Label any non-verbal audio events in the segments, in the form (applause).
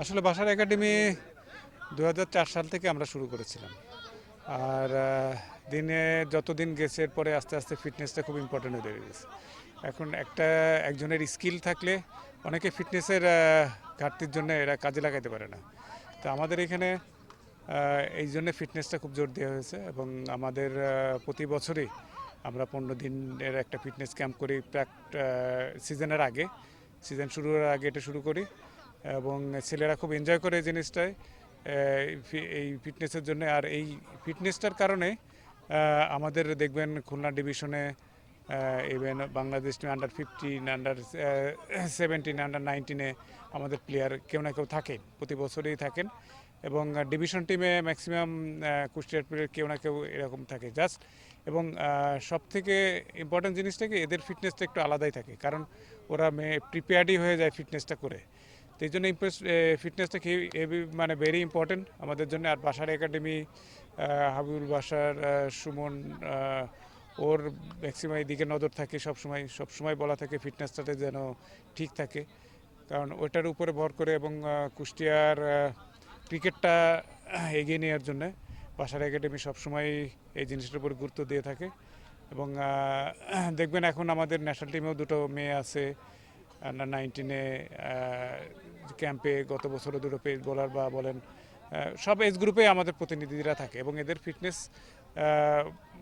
আসলে বাসার একাডেমি দু হাজার চার সাল থেকে আমরা শুরু করেছিলাম। আর দিনে যতদিন গেছে, এরপরে আস্তে আস্তে ফিটনেসটা খুব ইম্পর্টেন্ট হয়ে দাঁড়িয়ে গেছে। এখন একটা, একজনের স্কিল থাকলে অনেকে ফিটনেসের ঘাটতির জন্য এরা কাজে লাগাতে পারে না। তো আমাদের এখানে এই জন্য ফিটনেসটা খুব জোর দেওয়া হয়েছে এবং আমাদের প্রতি বছরই আমরা পনেরো দিনের একটা ফিটনেস ক্যাম্প করি। প্রাক সিজনের আগে, সিজন শুরুর আগে এটা শুরু করি। এবং ছেলেরা খুব এনজয় করে এই জিনিসটায় এই ফিটনেসের জন্য। আর এই ফিটনেসটার কারণে আমাদের দেখবেন খুলনা ডিভিশনে even Bangladesh under fifteen under seventeen under নাইনটিনে আমাদের প্লেয়ার কেউ না কেউ থাকেন প্রতি বছরেই থাকেন। এবং ডিভিশন টিমে ম্যাক্সিমাম কুষ্টিয়ার প্লেয়ার কেউ না কেউ এরকম থাকে। জাস্ট এবং সব থেকে ইম্পর্টেন্ট জিনিসটা কি? এদের ফিটনেসটা একটু আলাদাই থাকে। কারণ ওরা মেয়ে প্রিপেয়ার্ডই হয়ে যায় ফিটনেসটা করে। তো এই জন্য ইম্প্রেস ফিটনেসটা হেভি- মানে ভেরি ইম্পর্টেন্ট আমাদের জন্য। আর বাসার একাডেমি হাবিবুল বাসার সুমন ওর ম্যাক্সিমাম দিকে নজর থাকে সবসময়। সবসময় বলা থাকে ফিটনেসটাতে যেন ঠিক থাকে। কারণ ওটার উপরে ভর করে এবং কুষ্টিয়ার ক্রিকেটটা এগিয়ে নেওয়ার জন্য বাসার একাডেমি সবসময় এই জিনিসটার উপর গুরুত্ব দিয়ে থাকে। এবং দেখবেন এখন আমাদের ন্যাশনাল টিমেও দুটো মেয়ে আছে। আন্ডার নাইনটিনে ক্যাম্পে গত বছরও দুটো পেস বোলার বা বলেন সব এজ গ্রুপে আমাদের প্রতিনিধিরা থাকে এবং এদের ফিটনেস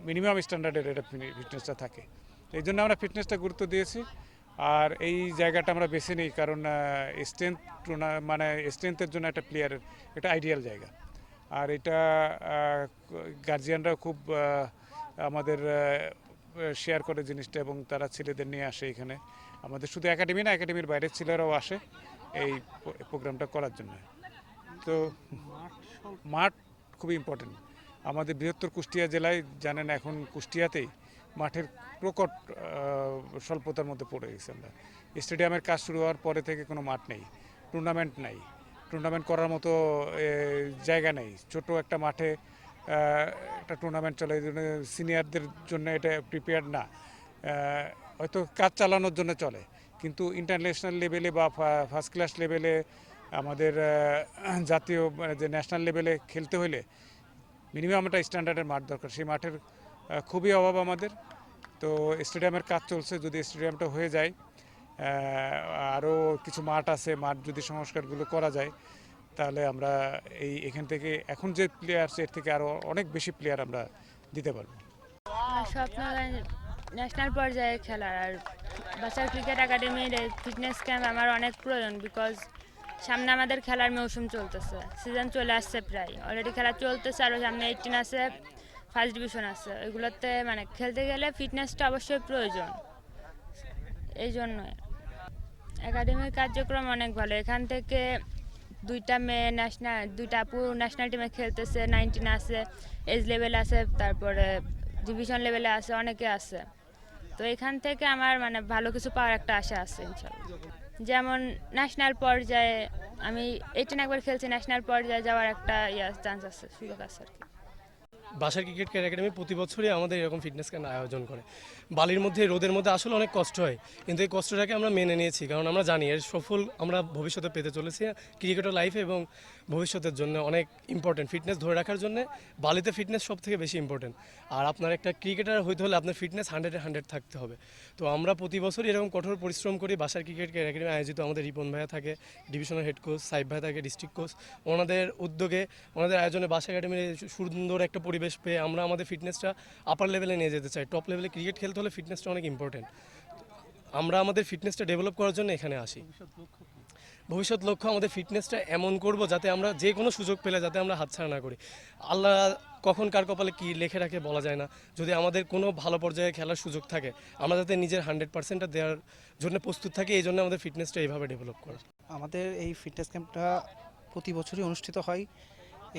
মিনিমাম স্ট্যান্ডার্ডের এটা ফিটনেসটা থাকে। এই জন্য আমরা ফিটনেসটা গুরুত্ব দিয়েছি। আর এই জায়গাটা আমরা বেছে নিই কারণ স্ট্রেংথ মানে স্ট্রেংথের জন্য একটা প্লেয়ারের এটা আইডিয়াল জায়গা। আর এটা গার্জিয়ানরা খুব আমাদের শেয়ার করে জিনিসটা এবং তারা ছেলেদের নিয়ে আসে এখানে। আমাদের শুধু একাডেমি না, একাডেমির বাইরের ছেলেরাও আসে এই প্রোগ্রামটা করার জন্য। তো মাঠ খুবই ইম্পর্টেন্ট আমাদের বৃহত্তর কুষ্টিয়া জেলায়, জানেন এখন কুষ্টিয়াতেই মাঠের প্রকট স্বল্পতার মধ্যে পড়ে গেছে আমরা। স্টেডিয়ামের কাজ শুরু হওয়ার পরে থেকে কোনো মাঠ নেই টুর্নামেন্ট নাই। টুর্নামেন্ট করার মতো জায়গা নেই। ছোট একটা মাঠে একটা টুর্নামেন্ট চলে সিনিয়রদের জন্য এটা প্রিপেয়ার্ড না। হয়তো কাজ চালানোর জন্য চলে। কিন্তু ইন্টারন্যাশনাল লেভেলে বা ফার্স্ট ক্লাস লেভেলে আমাদের জাতীয় মানে যে ন্যাশনাল লেভেলে খেলতে হলে মিনিমাম একটা স্ট্যান্ডার্ডের মাঠ দরকার। সেই মাঠের খুবই অভাব আমাদের। তো স্টেডিয়ামের কাজ চলছে, যদি স্টেডিয়ামটা হয়ে যায় আরও কিছু মাঠ আছে, মাঠ যদি সংস্কারগুলো করা যায়, তাহলে আমরা এই, এখান থেকে, এখন যে প্লেয়ার এর থেকে আরও অনেক বেশি প্লেয়ার আমরা দিতে পারব। ন্যাশনাল পর্যায়ে খেলার আর বাচ্চার ক্রিকেট একাডেমির ফিটনেস ক্যাম্প আমার অনেক প্রয়োজন বিকজ সামনে আমাদের খেলার মৌসুম চলতেছে। সিজন চলে আসছে প্রায়। অলরেডি খেলা চলতেছে আরও সামনে এইটিন আছে ফার্স্ট ডিভিশন আছে। ওইগুলোতে মানে খেলতে গেলে ফিটনেসটা অবশ্যই প্রয়োজন। এই জন্য একাডেমির কার্যক্রম অনেক ভালো। এখান থেকে দুইটা মেয়ে ন্যাশনাল দুইটা আপু ন্যাশনাল টিমে খেলতেছে নাইনটিন আছে এজ লেভেল আছে, তারপরে ডিভিশন লেভেলে আছে, অনেকে আছে। তো এখান থেকে আমার মানে ভালো কিছু পাওয়ার একটা আশা আছে যেমন ন্যাশনাল পর্যায়ে আমি এইটেন একবার খেলছি ন্যাশনাল পর্যায়ে যাওয়ার একটা, ইয়া চান্স আছে, সুযোগ আছে আর কি। বাসার ক্রিকেট একাডেমি প্রতি বছরই আমাদের এরকম ফিটনেস ক্যাম্প আয়োজন করে। বালির মধ্যে, রোদের মধ্যে আসলে অনেক কষ্ট হয়, কিন্তু এই কষ্টটাকে আমরা মেনে নিয়েছি, কারণ আমরা জানি এর সফল আমরা ভবিষ্যতে পেতে চলেছি ক্রিকেটের লাইফে এবং ভবিষ্যতের জন্য অনেক ইম্পর্টেন্ট ফিটনেস ধরে রাখার জন্য বালিতে ফিটনেস সব থেকে বেশি ইম্পর্টেন্ট আর আপনার একটা ক্রিকেটার হইতে হলে আপনার ফিটনেস হান্ড্রেডে হান্ড্রেড থাকতে হবে। তো আমরা প্রতি বছরই এরকম কঠোর পরিশ্রম করি বাসার ক্রিকেট একাডেমি আয়োজিত আমাদের রিপন ভাইয়া থাকে ডিভিশনাল হেড কোচ সাইব ভাই থাকে ডিস্ট্রিক্ট কোচ ওনাদের উদ্যোগে ওনাদের আয়োজনে বাসা একাডেমির সুন্দর একটা পরিবেশ পেয়ে আমরা আমাদের ফিটনেসটা আপার লেভেলে নিয়ে যেতে চাই। টপ লেভেলে ক্রিকেট খেলতে হলে ফিটনেসটা অনেক ইম্পর্টেন্ট আমরা আমাদের ফিটনেসটা ডেভেলপ করার জন্য এখানে আসি। ভবিষ্যৎ লক্ষ্য আমাদের ফিটনেসটা এমন করব যাতে আমরা যে কোনো সুযোগ পেলে যাতে আমরা হাতছাড়া না করি। আল্লাহ কখন কার কপালে কী লেখে রাখে বলা যায় না। যদি আমাদের কোনো ভালো পর্যায়ে খেলার সুযোগ থাকে, আমরা যাতে নিজের হান্ড্রেড পার্সেন্টটা দেওয়ার জন্য প্রস্তুত থাকি, এই জন্য আমাদের ফিটনেসটা এইভাবে ডেভেলপ করা। আমাদের এই ফিটনেস ক্যাম্পটা প্রতি বছরই অনুষ্ঠিত হয়।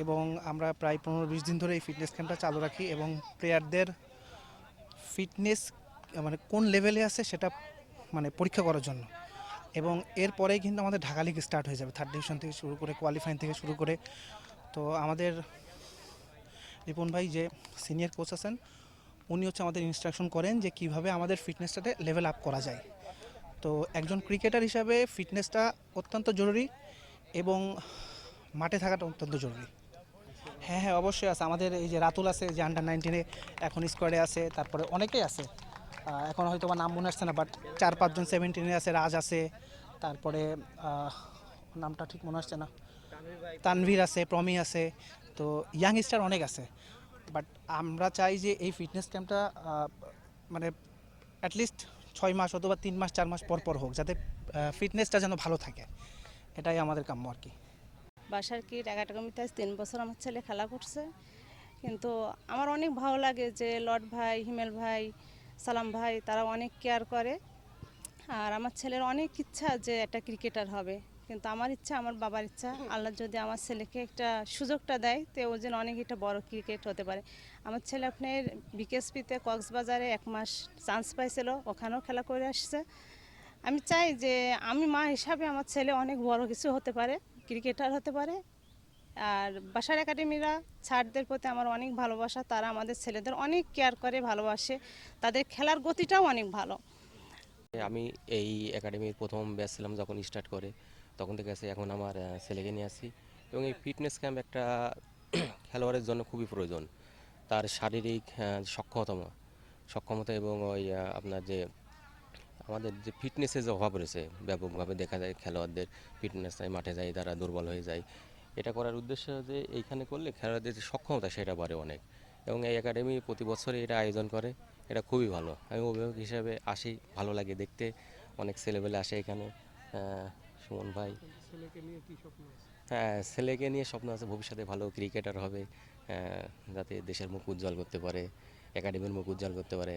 এবং আমরা প্রায় পনেরো বিশ দিন ধরে এই ফিটনেস ক্যাম্পটা চালু রাখি এবং প্লেয়ারদের ফিটনেস মানে কোন লেভেলে আছে সেটা মানে পরীক্ষা করার জন্য। এবং এরপরেই কিন্তু আমাদের ঢাকা লিগ স্টার্ট হয়ে যাবে থার্ড ডিভিশন থেকে শুরু করে কোয়ালিফাইং থেকে শুরু করে। তো আমাদের রিপন ভাই যে সিনিয়র কোচ আছেন, উনি হচ্ছে আমাদের ইনস্ট্রাকশন করেন যে কীভাবে আমাদের ফিটনেসটাতে লেভেল আপ করা যায়। তো একজন ক্রিকেটার হিসাবে ফিটনেসটা অত্যন্ত জরুরি এবং মাঠে থাকাটা অত্যন্ত জরুরি। হ্যাঁ হ্যাঁ অবশ্যই আছে। আমাদের এই যে রাতুল আছে যে আন্ডার নাইনটিনে এখন স্কোয়াডে আছে, তারপরে অনেকেই আছে। এখন হয়তো বা নাম মনে আসছে না বাট চার, পাঁচজন সেভেন্টিনে আছে, রাজ আছে, তারপরে নামটা ঠিক মনে আসছে না। তানভীর আছে, প্রমি আছে, তো ইয়াং স্টার অনেক আছে। বাট আমরা চাই যে এই ফিটনেস ক্যাম্পটা মানে অ্যাটলিস্ট ছয় মাস অথবা তিন মাস, চার মাস পর পর হোক, যাতে ফিটনেসটা যেন ভালো থাকে। এটাই আমাদের কাম্য আর কি। বাসার কি টাকাটাকামিতে আজ তিন বছর আমার ছেলে খেলা করছে। কিন্তু আমার অনেক ভালো লাগে যে লর্ড ভাই, হিমেল ভাই, সালাম ভাই, তারা অনেক কেয়ার করে। আর আমার ছেলের অনেক ইচ্ছা যে একটা ক্রিকেটার হবে। কিন্তু আমার ইচ্ছা, আমার বাবার ইচ্ছা, আল্লাহ যদি আমার ছেলেকে একটা সুযোগটা দেয়, তো ও যেন অনেক একটা বড় ক্রিকেট হতে পারে। আমার ছেলে আপনার বিকেএসপিতে কক্সবাজারে এক মাস চান্স পাইছিল, ওখানেও খেলা করে আসছে। আমি চাই যে, আমি মা হিসাবে আমার ছেলে অনেক বড় কিছু হতে পারে। ক্রিকেটার হতে পারে। আর বাসার একাডেমিরা ছাড়দের প্রতি আমার অনেক ভালোবাসা। তারা আমাদের ছেলেদের অনেক কেয়ার করে, ভালোবাসে। তাদের খেলার গতিটাও অনেক ভালো। আমি এই একাডেমির প্রথম ব্যাচ ছিলাম যখন স্টার্ট করে। তখন থেকে আছে, এখন আমার ছেলেকে নিয়ে আসি। এবং এই ফিটনেস ক্যাম্প একটা (clears throat) খেলোয়াড়ের জন্য খুবই প্রয়োজন। তার শারীরিক সক্ষমতা সক্ষমতা এবং ওই আপনার যে আমাদের যে ফিটনেসের যে অভাব রয়েছে ব্যাপকভাবে দেখা যায় খেলোয়াড়দের ফিটনেস নাই মাঠে যায় তারা দুর্বল হয়ে যায়। এটা করার উদ্দেশ্য যে এইখানে করলে খেলোয়াড়দের যে সক্ষমতা সেটা বাড়ে অনেক। এবং এই একাডেমি প্রতি বছরে এটা আয়োজন করে এটা খুবই ভালো। আমি অভিভাবক হিসাবে আসি ভালো লাগে দেখতে। অনেক ছেলেবেলে আসে এখানে। সুমন ভাই। হ্যাঁ ছেলেকে নিয়ে স্বপ্ন আছে ভবিষ্যতে ভালো ক্রিকেটার হবে। যাতে দেশের মুখ উজ্জ্বল করতে পারে একাডেমির মুখ উজ্জ্বল করতে পারে।